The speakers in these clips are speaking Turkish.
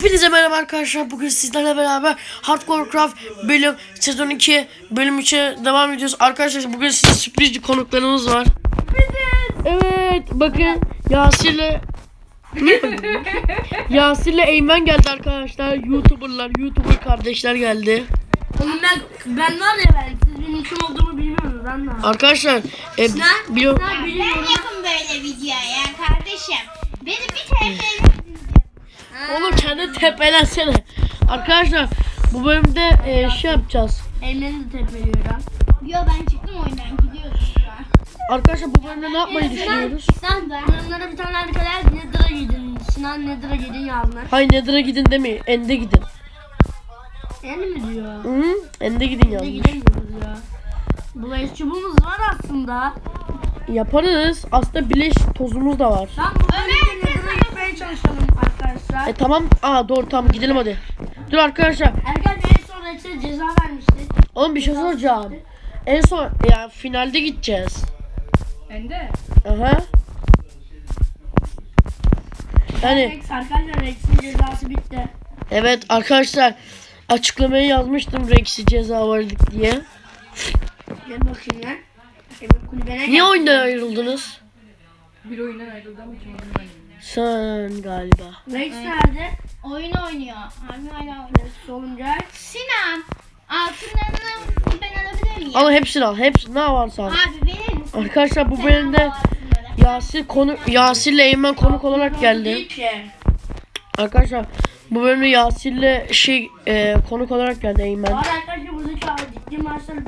Hepinize merhaba arkadaşlar. Bugün sizlerle beraber Hardcore Craft bölüm sezon 2 bölüm 3'e devam ediyoruz. Arkadaşlar bugün size sürpriz bir konuklarımız var. Evet bakın Yasir'le Yasir'le Eymen geldi arkadaşlar. YouTuber'lar, YouTuber kardeşler geldi. Oğlum ben, ben var ya ben siz benim kim olduğumu bilmiyorsunuz anla. Arkadaşlar e, biliyor Ben yapın böyle videoya ya kardeşim. Beni bir TF'yle Oğlum kendi tepelensene. Arkadaşlar bu bölümde e, şey yapacağız. De tepeliyorum. Yo ben çıktım oyundan gidiyorum şu an. Arkadaşlar bu bölümde ne yapmayı düşünüyoruz? Sen de. Yorumlara bir tane arkadaşlar Nether'a gidin. Sinan Nether'a gidin yazlar. Hayır Nether'a gidin demeyin. Ende gidin. Yani mi diyor? Hı? Ende gidin yazmış. gidemiyoruz ya. Bulayış çubuğumuz var aslında. Yaparız. Aslında bileş tozumuz da var. Tam bu gitmeye çalışalım arkadaşlar. E tamam. Aa doğru tamam gidelim hadi. Dur arkadaşlar. Ergen en son Rex'e ceza vermişti. Oğlum bir şey soracağım. En son ya finalde gideceğiz. Bende. Aha. Yani Rex arkadaşlar Rex'in cezası bitti. evet arkadaşlar açıklamayı yazmıştım Rex'i ceza verdik diye. Gel bakayım lan. Kulübene Niye oyundan ayrıldınız? Bir oyundan ayrıldım için oyundan ayrıldım. Sen galiba. Rex nerede? Oyun oynuyor. Abi hala oynuyor. Solunca. Sinan. Altınlarını ben alabilir miyim? Al hepsini al. Hepsini ne varsa al. Abi verir misin? Arkadaşlar bu bölümde. Yasir konu Yasir'le Eymen konuk olarak geldi. Arkadaşlar bu bölümde Yasir'le şey e, konuk olarak geldi Eymen. Arkadaşlar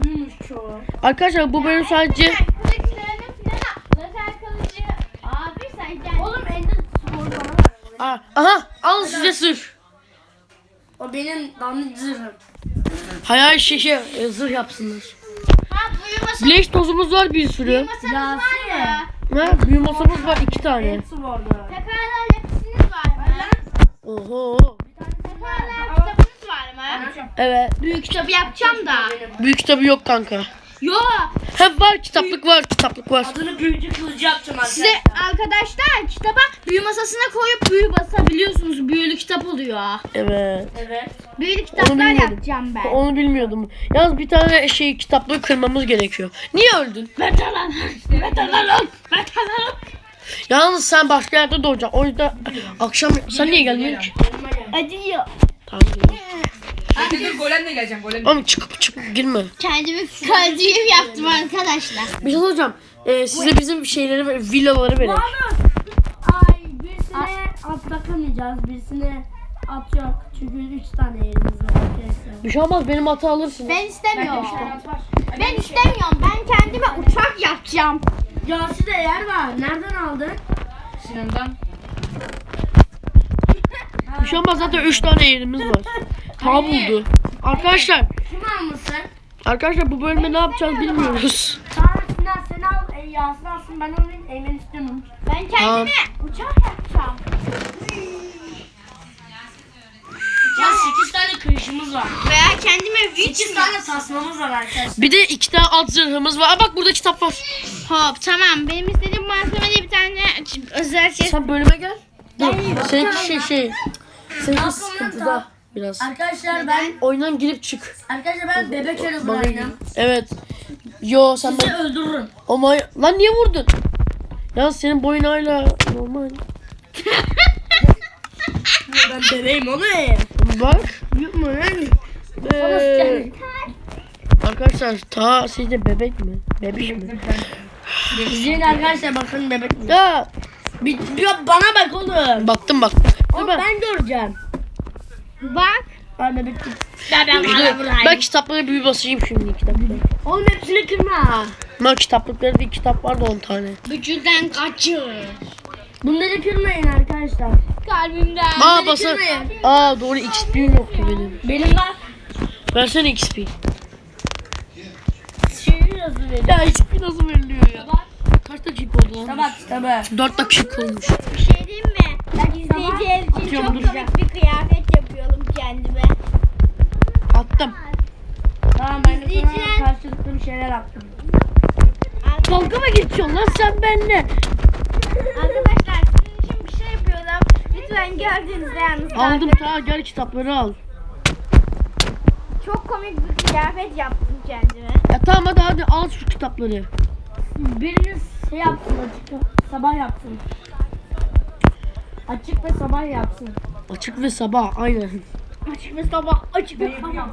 büyümüş çoğu. Arkadaşlar bu bölüm sadece Kılıçlarını falan al. Lazer kılıcı. Abi sen gel. Oğlum Ender spor bana ver. Aa, aha alın size sır. O benim dandik zırhım. Hayal şişe e, zırh yapsınlar. Ha büyü Bileş tozumuz var bir sürü. masanız var mı? Ha, büyü masamız var iki tane. Hepsi bu arada. Tekrarlar hepsiniz var mı? Oho. Tekrarlar kitabınız var mı? Evet. Büyük kitabı yapacağım da. Büyük kitabı yok kanka. Yo. Hem var kitaplık var kitaplık var. Adını büyücü kılıcı yapacağım arkadaşlar. Size arkadaşlar kitaba büyü masasına koyup büyü basabiliyorsunuz. Büyülü kitap oluyor. Evet. Evet. Büyülü kitaplar bilmiyordum. yapacağım ben. Onu bilmiyordum. Yalnız bir tane şey kitaplığı kırmamız gerekiyor. Niye öldün? Metalan. Metalan. Metalan. Yalnız sen başka yerde doğacaksın. O yüzden akşam sen niye gelmiyorsun ki? Acıyor. Tamam. Geliyorum. Dur golemle geleceğim golemle. Oğlum çıkıp çıkıp girme. Kendimi kalbim yaptım arkadaşlar. Bir şey soracağım. Ee, size bizim şeyleri ve villaları verelim. Ay birisine at takamayacağız. Birisine at yok. Çünkü 3 tane yerimiz var. Bir şey olmaz benim atı alırsın. Ben istemiyorum. Ben istemiyorum. Ben kendime uçak yapacağım. Yasi de yer var. Nereden aldın? Sinan'dan. Bir şey olmaz zaten 3 tane yerimiz var. Ta buldu. Arkadaşlar, Kim almışsın? arkadaşlar bu bölümde ne yapacağız bilmiyoruz. Tamam sen al. E, Yasin alsın ben alayım. Eymen istemiyorum. Ben kendime Tamam. uçak yapacağım. Ya 8 tane kırışımız var. Veya kendime 8 tane tasmamız var arkadaşlar. Bir de iki tane at zırhımız var. Aa, bak burada kitap var. Hop tamam. Benim istediğim malzemede bir tane özel şey. Sen bölüme gel. Dur. Seninki şey şey. Seninki sıkıntıda biraz. Arkadaşlar ben Oyundan girip çık. arkadaşlar ben bebek Bana Herobrine'ım. Evet. Yo sen Sizi ben... öldürürüm. Ama lan niye vurdun? Ya senin boyun hala normal. Ben bebeğim onu. Bak. Mu lan? Ee, arkadaşlar ta sizde bebek mi? Bebiş mi? İzleyin arkadaşlar bakın bebek mi? Ya Bir, bir bana bak oğlum. baktım bak. Oğlum ben göreceğim. Bak. Ben bebek değilim. Dur, ben kitapları bir basayım şimdi kitapları. Oğlum hepsini kırma. Ama kitaplıkları bir kitap vardı 10 tane. Vücuddan kaçıyor. Bunları kırmayın arkadaşlar. Kalbimden. Aa basa. Aa doğru XP'm yoktu benim. Benim var. Versene XP. Şiir yazı verin. Ya XP nasıl veriliyor ya? Kaç dakika oldu lan? Tabak kitabı. 4 dakika olmuş. Bir şey diyeyim mi? Ben izleyiciler için çok komik bir kıyafet kendime. Attım. Tamam ben de sana karşılıklı bir şeyler attım. Dalga mı geçiyorsun lan sen benimle? Arkadaşlar sizin için bir şey yapıyorum. Lütfen gördüğünüzde yalnız Aldım kanka ta gel kitapları al. çok komik bir kıyafet yaptım kendime. Ya tamam hadi hadi al şu kitapları. Biriniz şey yapsın açık sabah yapsın. Açık ve sabah yapsın. Açık ve sabah aynen. Açık ve sabah, açık ve sabah.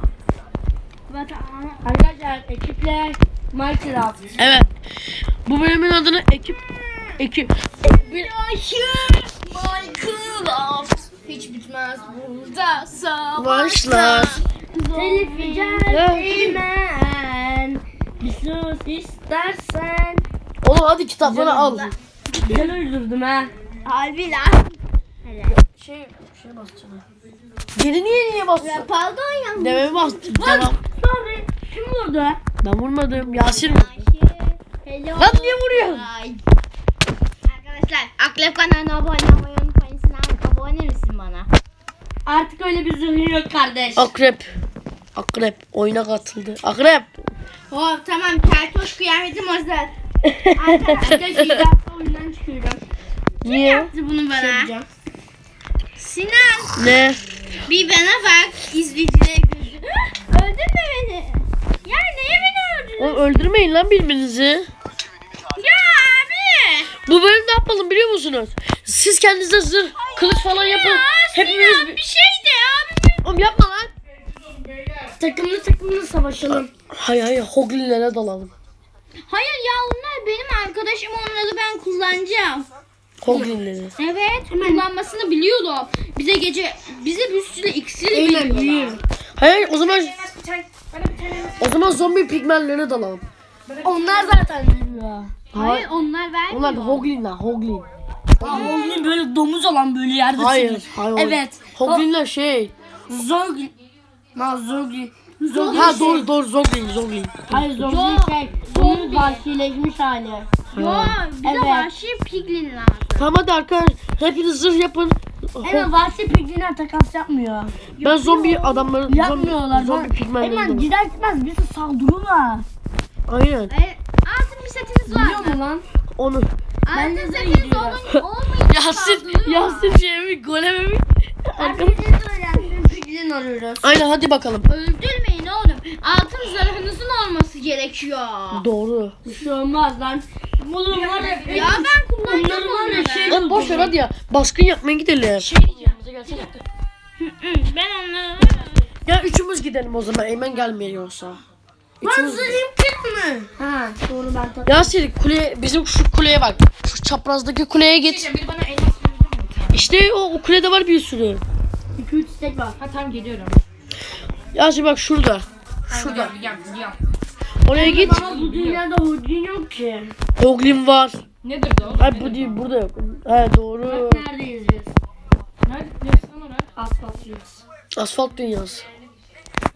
Arkadaşlar ekiple Minecraft. Evet. Bu bölümün adını ekip ekip bir Minecraft hiç bitmez burada savaşlar. yiyeceğiz ben. Bir sus istersen. Oğlum hadi kitapları al. Güzel öldürdüm ha. Harbi lan. Şey şey basacağım. Geri niye niye basıyorsun? Pardon ya. Demeye bastım. Tamam. Sorry. Kim vurdu? Ben vurmadım. Yasir vurdu. Hello. Lan niye vuruyorsun? Ay. Arkadaşlar Aklep kanalına abone olmayı unutmayın. Sinan abone misin bana? Artık öyle bir zırhın yok kardeş. Akrep. Akrep oyuna katıldı. Akrep. Oh tamam keltoş kıyafetim hazır. Arkadaşlar hafta oyundan çıkıyorum. Niye? Yaptı bunu bana. Sinan Ne? Bir bana bak izleyiciler gözü. Öldürme beni. Ya neye beni öldürdün? Oğlum öldürmeyin lan birbirinizi. Ya abi. Bu bölüm ne yapalım biliyor musunuz? Siz kendinize zırh, kılıç falan yapın. Hepimiz Sinan bir şey de abi. Oğlum yapma lan. Takımlı takımlı savaşalım. Hayır hayır hoglinlere dalalım. Hayır ya onlar benim arkadaşım onları ben kullanacağım. Hoglinleri. Evet kullanmasını biliyorum. Bize gece bize bir sürü iksir veriyorlar. büyüyor. Hayır o zaman o zaman zombi pigmenlerine dalalım. Onlar zaten büyüyor. Hayır onlar vermiyor. Onlar da hoglinler, hoglin. Onun böyle domuz olan böyle yerde Hayır, hayır. Evet. Hoglinler şey. Zogli. Ma zogli. Zogli Ha şey. doğru doğru zoglin, zoglin. Hayır zogli Yo, şey. Onun vahşileşmiş hali. Yo bize Evet. vahşi piglin lazım. Tamam hadi arkadaşlar hepiniz zırh yapın. Evet vahşi pigline takas yapmıyor. ben zombi adamları Yapmıyorlar. zombi, zombi pigmenlerine Hemen dalalım. gider gitmez bir saldırıyorlar. Aynen. E, altın bir setiniz var Biliyor mı? musun lan? Onu. Ben de setiniz gidiyorum. olun, olmayınca Yasin, saldırıyor. Yasin şey mi, goleme mi? Herkesin öğrendiği piglin arıyoruz. Aynen hadi bakalım. Öldürmeyin oğlum. Altın zırhınızın olması gerekiyor. Doğru. Bir şey olmaz lan. Oğlum var ya. Ya ben kullanacağım Onları ya şey- Lan boş ver hadi ya. Baskın yapmaya gidelim. Hı, Ben onları... Ya üçümüz gidelim o zaman. Eymen gelmiyorsa. Üçümüz mi? Ha doğru ben tak. Yasir kule bizim şu kuleye bak. Şu çaprazdaki kuleye git. Biri bana elmas verir mi? İşte o, o kulede var bir sürü. 2-3 stek var. Ha tamam geliyorum. Yasir bak şurada. Şurada. Gidiyorum gidiyorum. Oraya git. Ama bu dünyada hudin yok ki. Hoglin var. Nedir de o? Ay bu değil burada yok. He doğru. Neredeyiz biz? Nerede? Neresi lan orası? Asfaltlıyız. Asfalt dünyası.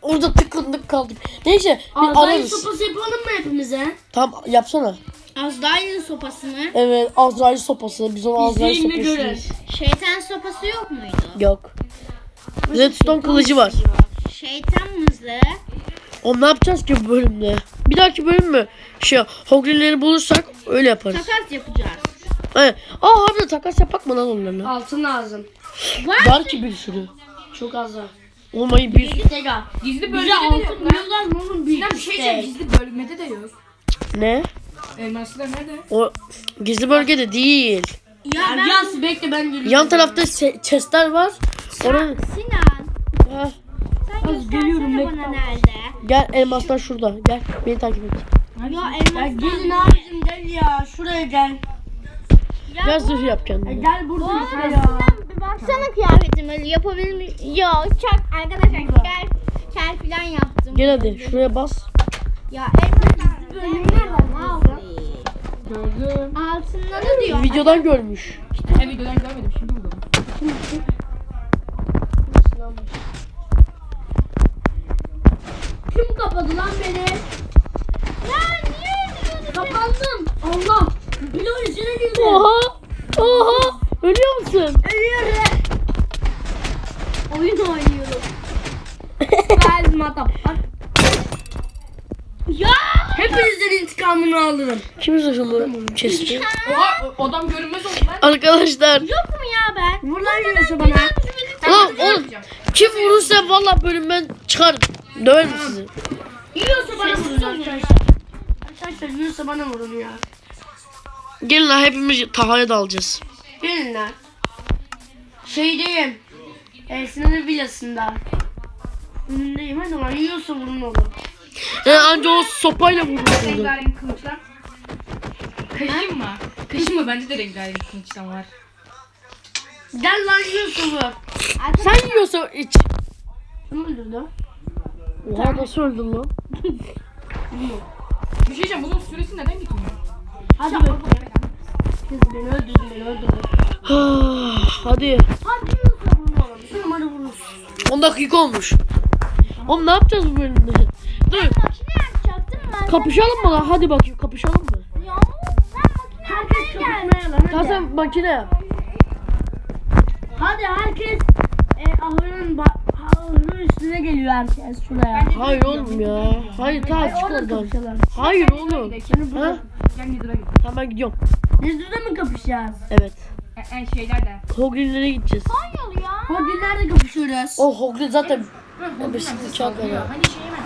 Orada tıkındık kaldık. Neyse bir Azrail ararız. sopası yapalım mı hepimize? Tam yapsana. Azrail'in sopasını. Evet Azrail sopası. Biz ona Azrail İzleyin de sopası diyoruz. Şeytan sopası yok muydu? Yok. Redstone kılıcı var. Şeytan mızrağı. Oğlum ne yapacağız ki bu bölümde? Bir dahaki bölüm mü? Şey Hoglinleri bulursak öyle yaparız. Takas yapacağız. Evet. Aa harbiden takas yapak mı lan onlarla? Altın lazım. Var ki bir sürü. Çok az var. Olmayı bir sürü. Stek al. Gizli bölgede de altın yok lan. mı oğlum? Büyük Sinan bir şey diyeceğim. Gizli bölmede de yok. Ne? Elmaslar nerede? O gizli bölgede değil. Ya ben Ergaz bekle ben geliyorum. Yan tarafta se- chestler var. Oranın Sinan. Ha, Sen Az geliyorum, göstersene bana bekle. nerede? gel elmaslar şurada. Gel beni takip et. Ya Ya elmas. gelin abicim gel ya. Şuraya gel. Gel zırh yap Ya kendine. gel burada Oğlum, ya. Bir baksana kıyafetimi yapabilir mi? Yok çok arkadaşlar gel kel falan yaptım. Gel hadi şuraya bas. Ya elmas nereden Gördüm. Altınları diyor. Videodan görmüş. He videodan görmedim. Şimdi buldum. Kim kapadı lan beni? Ya niye öldürüyorsun? Kapandım. Allah. Bloğun içine girdim. Oha! Oha! Ölüyor musun? Ölüyorum. Oyun oynuyorum. Gel matap. Bak. Ya! Hepinizden intikamını alırım. Kim saçımı kesti? Oha o- adam görünmez oldu lan. Arkadaşlar. Yok mu ya ben? Vur lan yiyorsa bana. Lan oğlum kim vurursa valla bölümden çıkarım. Döverim sizi. Yiyorsa bana vurun arkadaşlar. Arkadaşlar yiyorsa bana vurun ya. Gelin lan hepimiz Taha'ya dalacağız. Gelin lan. Şeydeyim. E, Sinan'ın villasında. Önündeyim hadi lan yiyorsa vurun oğlum. Yani anca o sopayla vurursun. Rengarenk kılıçlar. Kaşıyım mı? Kaşıyım mı? Bende de rengarenk kılıçtan var. Gel lan yiyorsa vur. Sen yiyorsa iç. Kim öldürdü? Oha nasıl öldün lan? Bir şey diyeceğim bunun süresi neden gitmiyor? Hadi bakayım. Kız beni öldürdü beni öldürdü. Hadi. Hadi vurun oğlum. Sen bana vurursun. 10 dakika olmuş. Oğlum ne yapacağız bu bölümde? Dur. Makine yapacaktım ben. Kapışalım mı lan? Hadi bakayım kapışalım mı? Ya ben makine Herkes yapmaya geldim. sen makine yap. Hadi herkes e, ahırın, ahırın üstüne geliyor herkes şuraya. Hayır oğlum ya. Hayır ta çık Orada oradan. Hayır oğlum. Ha? Gel git. Tamam ben gidiyorum. Nezdir'de mi kapışacağız? Evet. En, en şeyler de. Hoglin'lere gideceğiz. Konyolu ya. Nerede kapışıyoruz? O Hoglin zaten bir sıkıntı çok var. Hani şey hemen.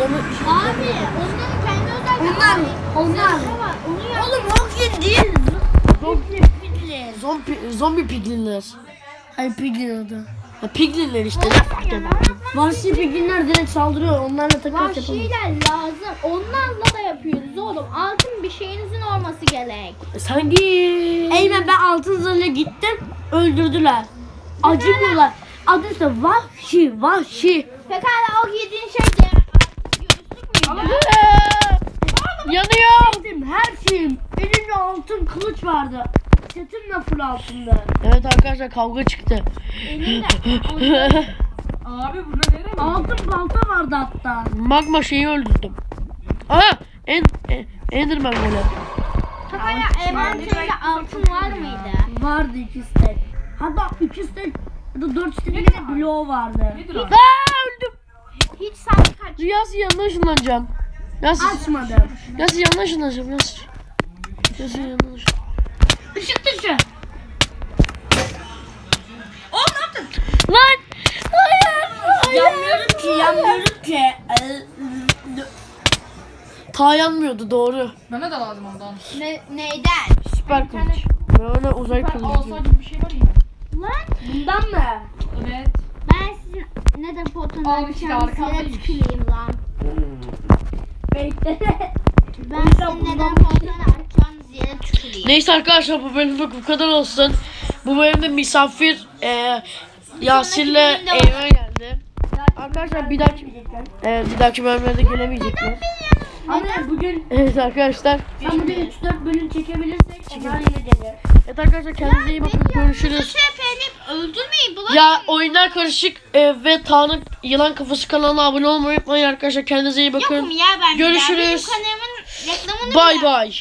Abi onların kendi özel Onlar, onlar. Oğlum Rocky değil. Rocky Piglin. Zombi, zombi piglinler. Hayır Piglin adı. Ha, piglinler işte. Ne fark eder? Vahşi Piglinler direkt saldırıyor. Onlarla takım yapalım. Vahşiler lazım. Onlarla da yapıyoruz oğlum. Altın bir şeyinizin olması gerek. E, Sen git. Eymen ben altın zırhla gittim. Öldürdüler. Acımıyorlar. Adı ise Vahşi. Vahşi. Pekala o yediğin şey de müydü? Benim her şeyim. Elimde altın kılıç vardı. Setim de full altında. Evet arkadaşlar kavga çıktı. Elinde. Abi burada nereye mi? Altın balta vardı hatta. Magma şeyi öldürdüm. Aha! En, en, Enderman böyle. Pekala envanterinde altın var mıydı? Vardı iki stek. Hatta iki stek ya da dört stek de bloğu vardı. Nedir o? Aa öldüm. Hiç sanki kaç. Rüyası yanına ışınlanacağım. Yasir, Açmadım. Yasir yanına ışınlanacağım Yasir. Yasir yanına ışınlanacağım. Işık dışı. Lan! Hayır! Hayır! Yanmıyorum ki, yanmıyorum ki. Ta yanmıyordu doğru. Bana da lazım ondan. Ne, neyden? Süper kılıç. Ben ona uzay kılıcı olsa diyorum. gibi bir şey var ya. Lan Bundan mı? Evet. ben sizin Al işte açacağım arkandaymış. size tüküreyim lan. Bekle. Ben sizin neden yere tüküreyim. Neyse arkadaşlar bu bölümlük bu kadar olsun. Bu bölümde misafir e, Yasir'le bölümde Eymen geldi. Arkadaşlar bir dahaki evet, bir dahaki bölümde de gelemeyecekler. Anne bugün Evet arkadaşlar. sen bugün 3-4 bölüm çekebilirsek onlar yine gelir. Evet arkadaşlar kendinize iyi bakın. Görüşürüz. Efendim öldürmeyin bulan. Ya oyunlar karışık e, ve Tanrı Yılan Kafası kanalına abone olmayı unutmayın arkadaşlar. Kendinize iyi bakın. Yokum ya ben. bir daha. Görüşürüz. Benim kanalımın reklamını Bay bay.